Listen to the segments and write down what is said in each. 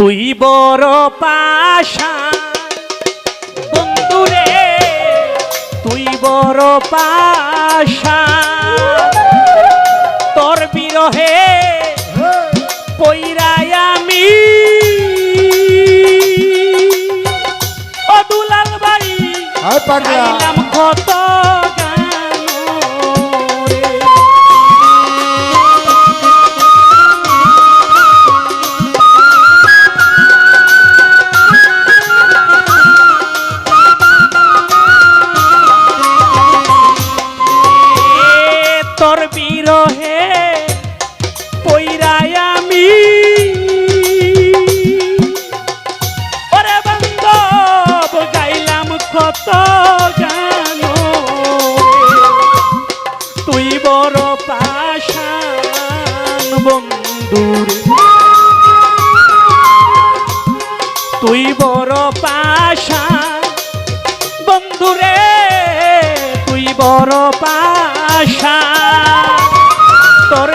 তুই বড় পাশা। বন্ধুরে তুই বড় পাশা। তোর বিরহে পইরাই আমি। ও দুলাল বাড়ি কত বন্ধুরে। তুই বড় পাশা। বন্ধুরে তুই বড় পাশা। তোর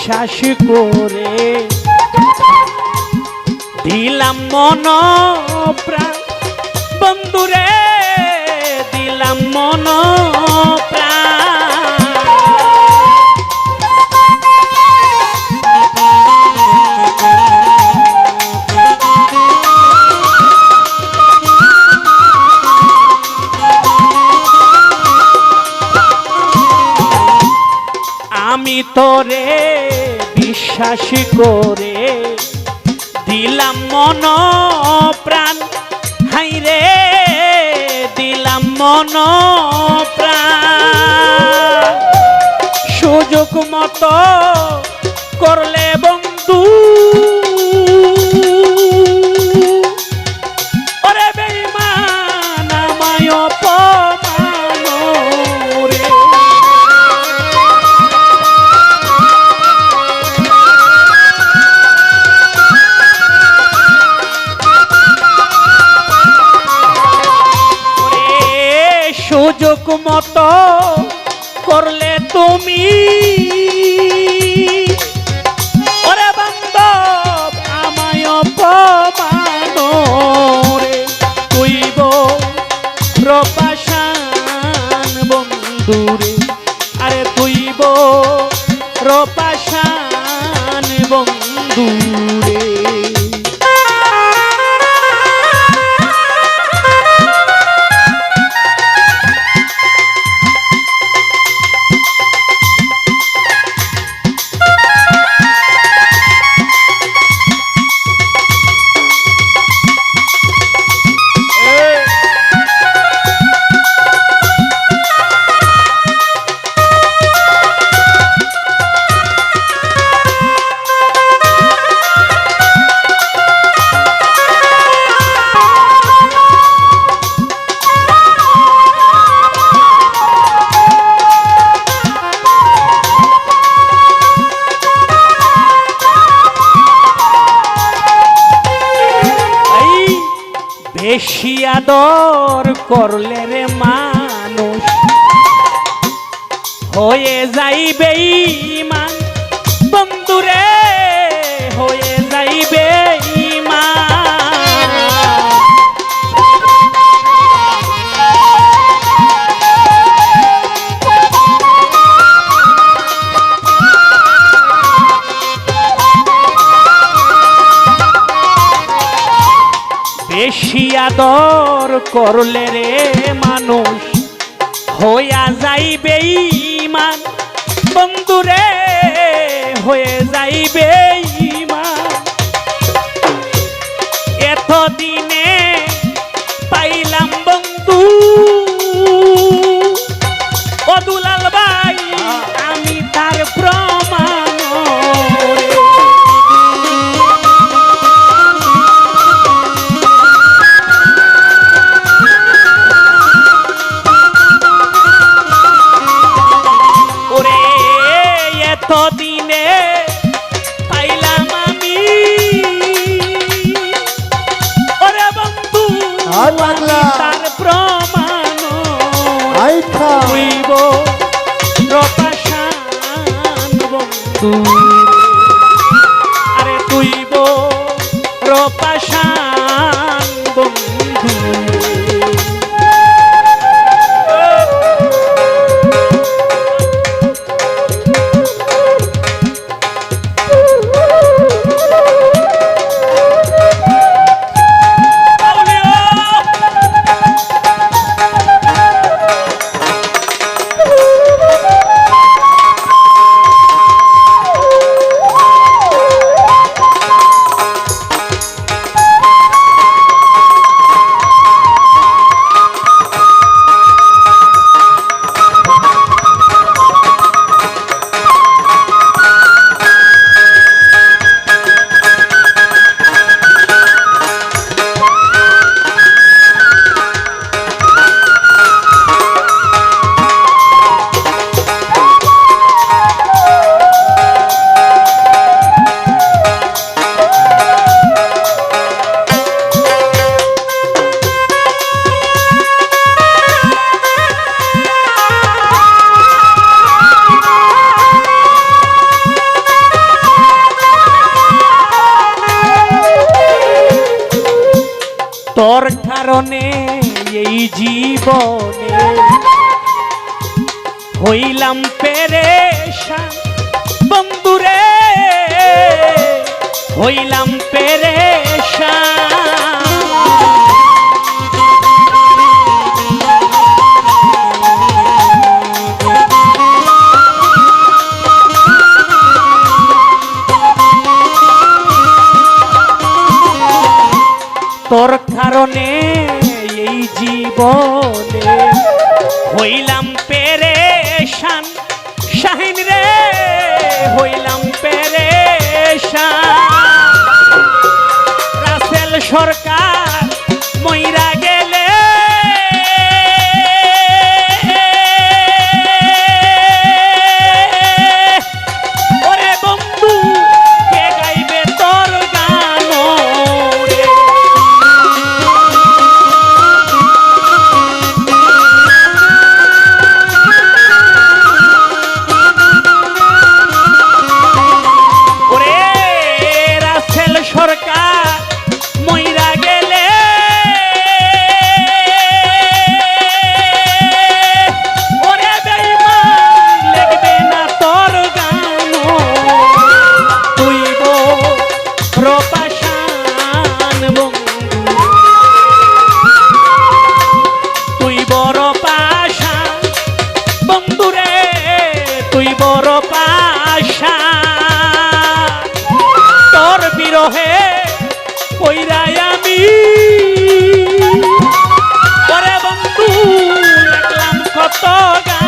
বিশ্বাস করে। দিলাম মন প্রাণ। বন্ধুরে দিলাম মন প্রাণ। বিশ্বাস করে দিলাম মন প্রাণ। হাই রে দিলাম মন প্রাণ। সুযোগ মতো করলে বন্ধু বন্ধুরে বেশি আদর করলে রে মানুষ। হয়ে যাইবে ইমান বন্ধুরে হয়ে যাইবে বেশি আদর করলে রে মানুষ, হইয়া যাইবে ইমান বন্ধুরে হয়ে যাইবে ইমান এতদিনে পাইলাম বন্ধু, ও দুলাল ভাই, আমি তার প্রমাণ বন্ধু কারণে এই জীবনে হইলাম পেরেশান। বন্ধুরে হইলাম তোর কারণে এই জীবনে হইলাম পেরে শান শাহিন রে হইলাম পেরেশান। রাসেল সরকার মইরা তোর বিরহে কইরাই আমি। পরে বন্ধু লিখলাম কত গান।